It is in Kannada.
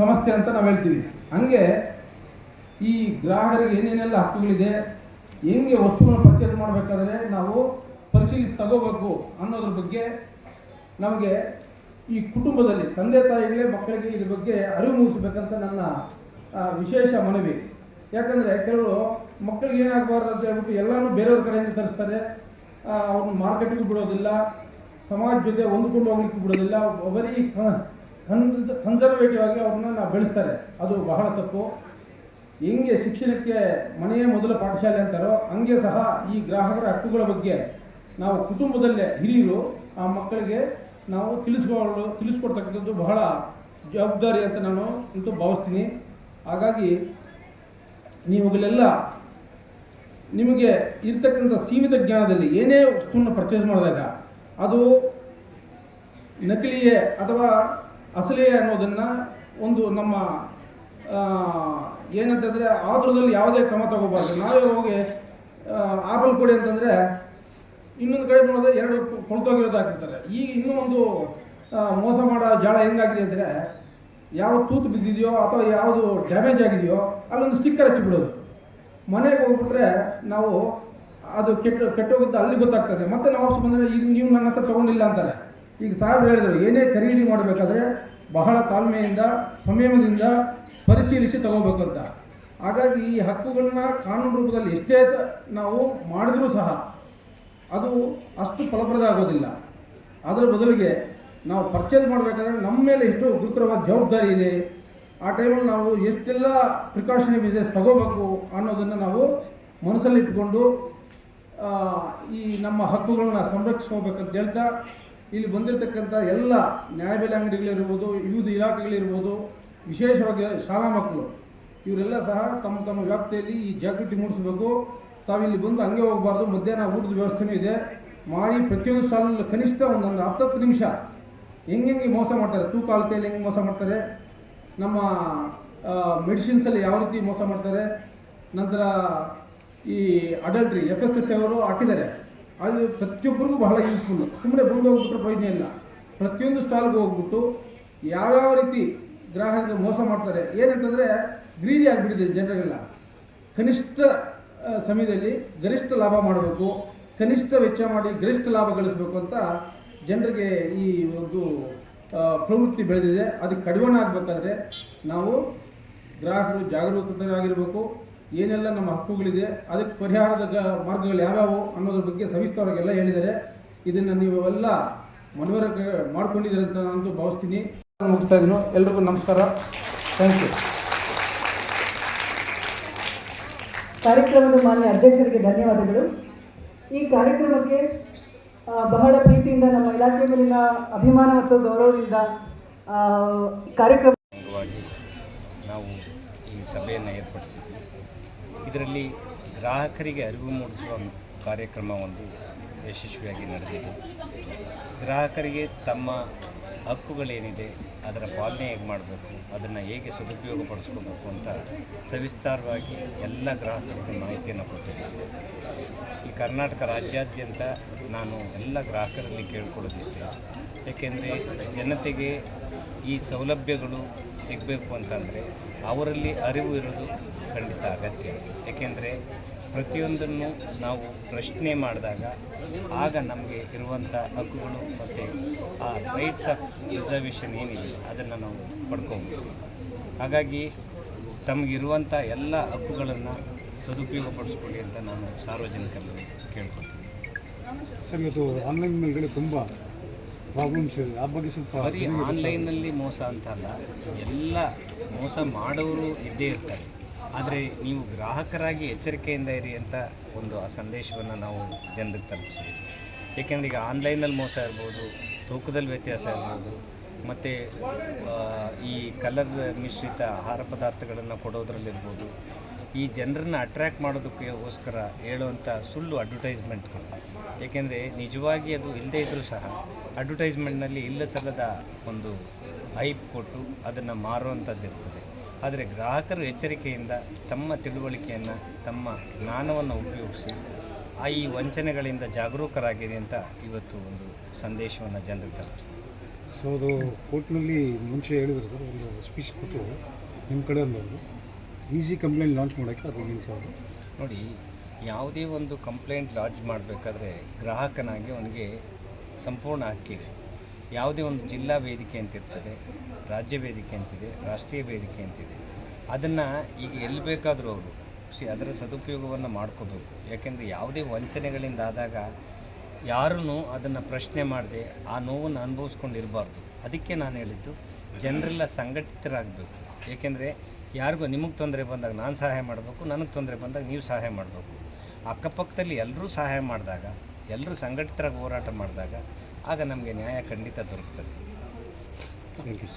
ಸಮಸ್ಯೆ ಅಂತ ನಾವು ಹೇಳ್ತೀವಿ. ಹಂಗೆ ಈ ಗ್ರಾಹಕರಿಗೆ ಏನೇನೆಲ್ಲ ಹಕ್ಕುಗಳಿದೆ, ಹೆಂಗೆ ವಸ್ತುವನ್ನು ಪರ್ಚೇಸ್ ಮಾಡಬೇಕಾದ್ರೆ ನಾವು ಪರಿಶೀಲಿಸಿ ತಗೋಬೇಕು ಅನ್ನೋದ್ರ ಬಗ್ಗೆ ನಮಗೆ ಈ ಕುಟುಂಬದಲ್ಲಿ ತಂದೆ ತಾಯಿಗಳೇ ಮಕ್ಕಳಿಗೆ ಇದ್ರ ಬಗ್ಗೆ ಅರಿವು ಮೂಡಿಸಬೇಕಂತ ನನ್ನ ವಿಶೇಷ ಮನವಿ. ಯಾಕಂದರೆ ಕೆಲವರು ಮಕ್ಕಳಿಗೆ ಏನಾಗಬಾರ್ದು ಅಂತ ಹೇಳ್ಬಿಟ್ಟು ಎಲ್ಲನೂ ಬೇರೆಯವ್ರ ಕಡೆಯಿಂದ ತರಿಸ್ತಾರೆ. ಅವ್ರನ್ನ ಮಾರ್ಕೆಟಿಗೂ ಬಿಡೋದಿಲ್ಲ, ಸಮಾಜ ಜೊತೆ ಹೊಂದ್ಕೊಂಡು ಹೋಗ್ಲಿಕ್ಕೆ ಬಿಡೋದಿಲ್ಲ, ಬರೀ ಕನ್ಸರ್ವೇಟಿವ್ ಆಗಿ ಅವ್ರನ್ನ ಬೆಳೆಸ್ತಾರೆ. ಅದು ಬಹಳ ತಪ್ಪು. ಹೆಂಗೆ ಶಿಕ್ಷಣಕ್ಕೆ ಮನೆಯೇ ಮೊದಲ ಪಾಠಶಾಲೆ ಅಂತಾರೋ, ಹಂಗೆ ಸಹ ಈ ಗ್ರಾಹಕರ ಹಕ್ಕುಗಳ ಬಗ್ಗೆ ನಾವು ಕುಟುಂಬದಲ್ಲೇ ಹಿರಿಯರು, ಆ ಮಕ್ಕಳಿಗೆ ನಾವು ತಿಳಿಸ್ಕೊಳ್ಳು ತಿಳಿಸ್ಕೊಡ್ತಕ್ಕಂಥದ್ದು ಬಹಳ ಜವಾಬ್ದಾರಿ ಅಂತ ನಾನು ಅಂತೂ ಭಾವಿಸ್ತೀನಿ. ಹಾಗಾಗಿ ನೀವುಗಳೆಲ್ಲ ನಿಮಗೆ ಇರ್ತಕ್ಕಂಥ ಸೀಮಿತ ಜ್ಞಾನದಲ್ಲಿ ಏನೇ ವಸ್ತುವನ್ನು ಪರ್ಚೇಸ್ ಮಾಡಿದಾಗ, ಅದು ನಕಲಿಯೇ ಅಥವಾ ಅಸಲಿಯೇ ಅನ್ನೋದನ್ನು ಒಂದು ನಮ್ಮ ಏನಂತಂದರೆ ಆದ್ರದಲ್ಲಿ ಯಾವುದೇ ಕ್ರಮ ತಗೋಬಾರ್ದು. ನಾವೇ ಹೋಗಿ ಆಪಲ್ ಕೊಡಿ ಅಂತಂದರೆ ಇನ್ನೊಂದು ಕಡೆ ನೋಡಿದ್ರೆ ಎರಡು ಕೊಳ್ತೋಗಿರೋದು ಹಾಕಿರ್ತಾರೆ. ಈಗ ಇನ್ನೂ ಒಂದು ಮೋಸ ಮಾಡೋ ಜಾಳ ಹೆಂಗಾಗಿದೆ ಅಂದರೆ ಯಾವ ತೂತು ಬಿದ್ದಿದೆಯೋ ಅಥವಾ ಯಾವುದು ಡ್ಯಾಮೇಜ್ ಆಗಿದೆಯೋ ಅಲ್ಲೊಂದು ಸ್ಟಿಕ್ಕರ್ ಹಚ್ಚಿಬಿಡೋದು. ಮನೆಗೆ ಹೋಗ್ಬಿಟ್ರೆ ನಾವು ಅದು ಕೆಟ್ಟ, ಕೆಟ್ಟೋಗಿದ್ದು ಅಲ್ಲಿ ಗೊತ್ತಾಗ್ತದೆ. ಮತ್ತೆ ನಾವು ಬಂದರೆ ಈಗ ನೀವು ನನ್ನ ಹತ್ರ ತೊಗೊಂಡಿಲ್ಲ ಅಂತಾರೆ. ಈಗ ಸಾಹೇಬ್ರು ಹೇಳಿದ್ರು, ಏನೇ ಖರೀದಿ ಮಾಡಬೇಕಾದ್ರೆ ಬಹಳ ತಾಳ್ಮೆಯಿಂದ, ಸಂಯಮದಿಂದ ಪರಿಶೀಲಿಸಿ ತಗೋಬೇಕು ಅಂತ ಹಾಗಾಗಿ ಈ ಹಕ್ಕುಗಳನ್ನ ಕಾನೂನು ರೂಪದಲ್ಲಿ ಎಷ್ಟೇ ನಾವು ಮಾಡಿದ್ರೂ ಸಹ ಅದು ಅಷ್ಟು ಫಲಪ್ರದ ಆಗೋದಿಲ್ಲ. ಅದರ ಬದಲಿಗೆ ನಾವು ಪರ್ಚೇಸ್ ಮಾಡಬೇಕಾದ್ರೆ ನಮ್ಮ ಮೇಲೆ ಎಷ್ಟು ಗುರುತರವಾದ ಜವಾಬ್ದಾರಿ ಇದೆ. ಆ ಟೈಮಲ್ಲಿ ನಾವು ಎಷ್ಟೆಲ್ಲ ಪ್ರಿಕಾಷನರಿ ಮೆಜರ್ಸ್ ತಗೋಬೇಕು ಅನ್ನೋದನ್ನು ನಾವು ಮನಸ್ಸಲ್ಲಿಟ್ಟುಕೊಂಡು ಈ ನಮ್ಮ ಹಕ್ಕುಗಳನ್ನ ಸಂರಕ್ಷಿಸ್ಕೋಬೇಕಂತ ಹೇಳ್ತಾ ಇಲ್ಲಿ ಬಂದಿರತಕ್ಕಂಥ ಎಲ್ಲ ನ್ಯಾಯಬೆಲೆ ಅಂಗಡಿಗಳಿರ್ಬೋದು, ವಿವಿಧ ಇಲಾಖೆಗಳಿರ್ಬೋದು, ವಿಶೇಷವಾಗಿ ಶಾಲಾ ಮಕ್ಕಳು, ಇವರೆಲ್ಲ ಸಹ ತಮ್ಮ ತಮ್ಮ ವ್ಯಾಪ್ತಿಯಲ್ಲಿ ಈ ಜಾಗೃತಿ ಮೂಡಿಸಬೇಕು. ತಾವಿಲ್ಲಿ ಬಂದು ಹಂಗೆ ಹೋಗಬಾರ್ದು, ಮಧ್ಯಾಹ್ನ ಊಟದ ವ್ಯವಸ್ಥೆನೂ ಇದೆ. ಮಾಡಿ ಪ್ರತಿಯೊಂದು ಸ್ಟಾಲಲ್ಲಿ ಕನಿಷ್ಠ ಒಂದೊಂದು ಹತ್ತತ್ತು ನಿಮಿಷ ಹೆಂಗೆ ಮೋಸ ಮಾಡ್ತಾರೆ, ತೂಕ, ಅಳತೆಯಲ್ಲಿ ಹೆಂಗೆ ಮೋಸ ಮಾಡ್ತಾರೆ, ನಮ್ಮ ಮೆಡಿಸಿನ್ಸಲ್ಲಿ ಯಾವ ರೀತಿ ಮೋಸ ಮಾಡ್ತಾರೆ, ನಂತರ ಈ ಅಡಲ್ಟ್ರಿ ಎಫ್ ಎಸ್ ಎಸ್ ಅವರು ಹಾಕಿದ್ದಾರೆ. ಅದು ಪ್ರತಿಯೊಬ್ಬರಿಗೂ ಬಹಳ ಯೂಸ್ಫುಲ್ ಸುಮ್ಮನೆ ಬಂದು ಹೋಗ್ಬಿಟ್ರೆ ಪ್ರಯೋಜನ ಇಲ್ಲ. ಪ್ರತಿಯೊಂದು ಸ್ಟಾಲ್ಗೆ ಹೋಗ್ಬಿಟ್ಟು ಯಾವ್ಯಾವ ರೀತಿ ಗ್ರಾಹಕರಿಗೆ ಮೋಸ ಮಾಡ್ತಾರೆ, ಏನಂತಂದರೆ ಗ್ರೀಡಿ ಆಗಿಬಿಟ್ಟಿದೆ ಜನರೆಲ್ಲ. ಕನಿಷ್ಠ ಸಮಯದಲ್ಲಿ ಗರಿಷ್ಠ ಲಾಭ ಮಾಡಬೇಕು, ಕನಿಷ್ಠ ವೆಚ್ಚ ಮಾಡಿ ಗರಿಷ್ಠ ಲಾಭ ಗಳಿಸಬೇಕು ಅಂತ ಜನರಿಗೆ ಈ ಒಂದು ಪ್ರವೃತ್ತಿ ಬೆಳೆದಿದೆ. ಅದಕ್ಕೆ ಕಡಿವಾಣ ಆಗಬೇಕಾದ್ರೆ ನಾವು ಗ್ರಾಹಕರು ಜಾಗರೂಕರಾಗಿರಬೇಕು. ಏನೆಲ್ಲ ನಮ್ಮ ಹಕ್ಕುಗಳಿದೆ ಅದಕ್ಕೆ ಪರಿಹಾರದ ಗ- ಮಾರ್ಗಗಳು ಯಾವ್ಯಾವು ಅನ್ನೋದ್ರ ಬಗ್ಗೆ ಸವಿಸ್ತಾರವಾಗೆಲ್ಲ ಹೇಳಿದ್ದಾರೆ. ಇದನ್ನು ನೀವು ಎಲ್ಲ ಮನವರಿಕೆ ಮಾಡ್ಕೊಂಡಿದ್ದೀರಿ ಅಂತ ನಾನು ಭಾವಿಸ್ತೀನಿ. ಮುಗಿಸ್ತಾ ಇದ್ದೀನಿ. ಎಲ್ರಿಗೂ ನಮಸ್ಕಾರ. ಥ್ಯಾಂಕ್ ಯು ಕಾರ್ಯಕ್ರಮದ ಮಾನ್ಯ ಅಧ್ಯಕ್ಷರಿಗೆ ಧನ್ಯವಾದಗಳು. ಈ ಕಾರ್ಯಕ್ರಮಕ್ಕೆ ಬಹಳ ಪ್ರೀತಿಯಿಂದ ನಮ್ಮ ಇಲಾಖೆ ಮೇಲಿನ ಅಭಿಮಾನ ಮತ್ತು ಗೌರವದಿಂದ ಕಾರ್ಯಕ್ರಮ ನಾವು ಈ ಸಭೆಯನ್ನು ಏರ್ಪಡಿಸಿದ್ವಿ. ಇದರಲ್ಲಿ ಗ್ರಾಹಕರಿಗೆ ಅರಿವು ಮೂಡಿಸುವ ಕಾರ್ಯಕ್ರಮ ಒಂದು ಯಶಸ್ವಿಯಾಗಿ ನಡೆದಿದೆ. ಗ್ರಾಹಕರಿಗೆ ತಮ್ಮ ಹಕ್ಕುಗಳೇನಿದೆ, ಅದರ ಪಾಲನೆ ಹೇಗೆ ಮಾಡಬೇಕು, ಅದನ್ನು ಹೇಗೆ ಸದುಪಯೋಗಪಡಿಸ್ಕೋಬೇಕು ಅಂತ ಸವಿಸ್ತಾರವಾಗಿ ಎಲ್ಲ ಗ್ರಾಹಕರಿಗೆ ಮಾಹಿತಿಯನ್ನು ಕೊಟ್ಟಿದ್ದೀವಿ ಈ ಕರ್ನಾಟಕ ರಾಜ್ಯಾದ್ಯಂತ ನಾನು ಎಲ್ಲ ಗ್ರಾಹಕರಲ್ಲಿ ಕೇಳ್ಕೊಳ್ಳೋದಿಷ್ಟೇ. ಏಕೆಂದರೆ ಜನತೆಗೆ ಈ ಸೌಲಭ್ಯಗಳು ಸಿಗಬೇಕು ಅಂತಂದರೆ ಅವರಲ್ಲಿ ಅರಿವು ಇರೋದು ಖಂಡಿತ ಅಗತ್ಯ. ಏಕೆಂದರೆ ಪ್ರತಿಯೊಂದನ್ನು ನಾವು ಪ್ರಶ್ನೆ ಮಾಡಿದಾಗ ಆಗ ನಮಗೆ ಇರುವಂಥ ಹಕ್ಕುಗಳು ಮತ್ತು ಆ ರೈಟ್ಸ್ ಆಫ್ ರಿಸರ್ವೇಷನ್ ಏನಿದೆ ಅದನ್ನು ನಾವು ಪಡ್ಕೋಬೋದು ಹಾಗಾಗಿ ತಮಗಿರುವಂಥ ಎಲ್ಲ ಹಕ್ಕುಗಳನ್ನು ಸದುಪಯೋಗ ಪಡಿಸ್ಕೊಳ್ಳಿ ಅಂತ ನಾನು ಸಾರ್ವಜನಿಕರಲ್ಲಿ ಕೇಳ್ಕೊಳ್ತೀನಿ. ಸರ್, ಇದು ಆನ್ಲೈನ್ ಮೇಲೆ ತುಂಬ ಪ್ರಾಬ್ಲಮ್ಸ್ ಇದೆ. ಆ ಬಗ್ಗೆ ಸ್ವಲ್ಪ ಬರೀ ಆನ್ಲೈನಲ್ಲಿ ಮೋಸ ಅಂತ ಅಲ್ಲ ಎಲ್ಲ ಮೋಸ ಮಾಡೋರು ಇದ್ದೇ ಇರ್ತಾರೆ. ಆದರೆ ನೀವು ಗ್ರಾಹಕರಾಗಿ ಎಚ್ಚರಿಕೆಯಿಂದ ಇರಿ ಅಂತ ಒಂದು ಆ ಸಂದೇಶವನ್ನು ನಾವು ಜನರಿಗೆ ತಲುಪಿಸ್ತೀವಿ ಏಕೆಂದರೆ ಈಗ ಆನ್ಲೈನಲ್ಲಿ ಮೋಸ ಇರ್ಬೋದು ತೂಕದಲ್ಲಿ ವ್ಯತ್ಯಾಸ ಇರ್ಬೋದು ಮತ್ತು ಈ ಕಲರ್ ಮಿಶ್ರಿತ ಆಹಾರ ಪದಾರ್ಥಗಳನ್ನು ಕೊಡೋದ್ರಲ್ಲಿರ್ಬೋದು. ಈ ಜನರನ್ನ ಅಟ್ರ್ಯಾಕ್ಟ್ ಮಾಡೋದಕ್ಕೋಸ್ಕರ ಹೇಳುವಂಥ ಸುಳ್ಳು ಅಡ್ವರ್ಟೈಸ್ಮೆಂಟ್ಗಳು ಏಕೆಂದರೆ ನಿಜವಾಗಿ ಅದು ಇಲ್ಲದೇ ಇದ್ದರೂ ಸಹ ಅಡ್ವರ್ಟೈಸ್ಮೆಂಟ್ನಲ್ಲಿ ಇಲ್ಲ ಸಲ್ಲದ ಒಂದು ಹೈಪ್ ಕೊಟ್ಟು ಅದನ್ನು ಮಾರುವಂಥದ್ದು ಇರ್ತದೆ. ಆದರೆ ಗ್ರಾಹಕರು ಎಚ್ಚರಿಕೆಯಿಂದ ತಮ್ಮ ತಿಳುವಳಿಕೆಯನ್ನು, ತಮ್ಮ ಜ್ಞಾನವನ್ನು ಉಪಯೋಗಿಸಿ ಆ ಈ ವಂಚನೆಗಳಿಂದ ಜಾಗರೂಕರಾಗಿದೆ ಅಂತ ಇವತ್ತು ಒಂದು ಸಂದೇಶವನ್ನು ಜನರಿಗೆ ತಲುಪಿಸ್ತಾರೆ ಸೊ ಅದು ಕೋರ್ಟ್ನಲ್ಲಿ ಮುಂಚೆ ಹೇಳಿದ್ರು ಸರ್, ಒಂದು ಸ್ಪೀಚ್ ಕೊಟ್ಟರು ನಿಮ್ಮ ಕಡೆ ಒಂದು ಈಸಿ ಕಂಪ್ಲೇಂಟ್ ಲಾಂಚ್ ಮಾಡೋಕ್ಕೆ ಅದು ಏನು ಸರ್. ನೋಡಿ, ಯಾವುದೇ ಒಂದು ಕಂಪ್ಲೇಂಟ್ ಲಾಂಚ್ ಮಾಡಬೇಕಾದ್ರೆ ಗ್ರಾಹಕನಾಗಿ ಅವನಿಗೆ ಸಂಪೂರ್ಣ ಹಕ್ಕಿದೆ ಯಾವುದೇ ಒಂದು ಜಿಲ್ಲಾ ವೇದಿಕೆ ಅಂತಿರ್ತದೆ, ರಾಜ್ಯ ವೇದಿಕೆ ಅಂತಿದೆ, ರಾಷ್ಟ್ರೀಯ ವೇದಿಕೆ ಅಂತಿದೆ. ಅದನ್ನು ಈಗ ಎಲ್ಲಿ ಬೇಕಾದರೂ ಅವರು ಅದರ ಸದುಪಯೋಗವನ್ನು ಮಾಡ್ಕೋಬೇಕು. ಯಾಕೆಂದರೆ ಯಾವುದೇ ವಂಚನೆಗಳಿಂದ ಆದಾಗ ಯಾರೂ ಅದನ್ನು ಪ್ರಶ್ನೆ ಮಾಡದೆ ಆ ನೋವನ್ನು ಅನುಭವಿಸ್ಕೊಂಡಿರಬಾರ್ದು. ಅದಕ್ಕೆ ನಾನು ಹೇಳಿದ್ದು, ಜನರೆಲ್ಲ ಸಂಘಟಿತರಾಗಬೇಕು. ಏಕೆಂದರೆ ಯಾರಿಗೂ ನಿಮಗೆ ತೊಂದರೆ ಬಂದಾಗ ನಾನು ಸಹಾಯ ಮಾಡಬೇಕು, ನನಗೆ ತೊಂದರೆ ಬಂದಾಗ ನೀವು ಸಹಾಯ ಮಾಡಬೇಕು. ಅಕ್ಕಪಕ್ಕದಲ್ಲಿ ಎಲ್ಲರೂ ಸಹಾಯ ಮಾಡಿದಾಗ ಎಲ್ಲರೂ ಸಂಘಟಿತರಾಗಿ ಹೋರಾಟ ಮಾಡಿದಾಗ, ಆಗ ನಮಗೆ ನ್ಯಾಯ ಖಂಡಿತ ದೊರಕ್ತದೆ. Thank you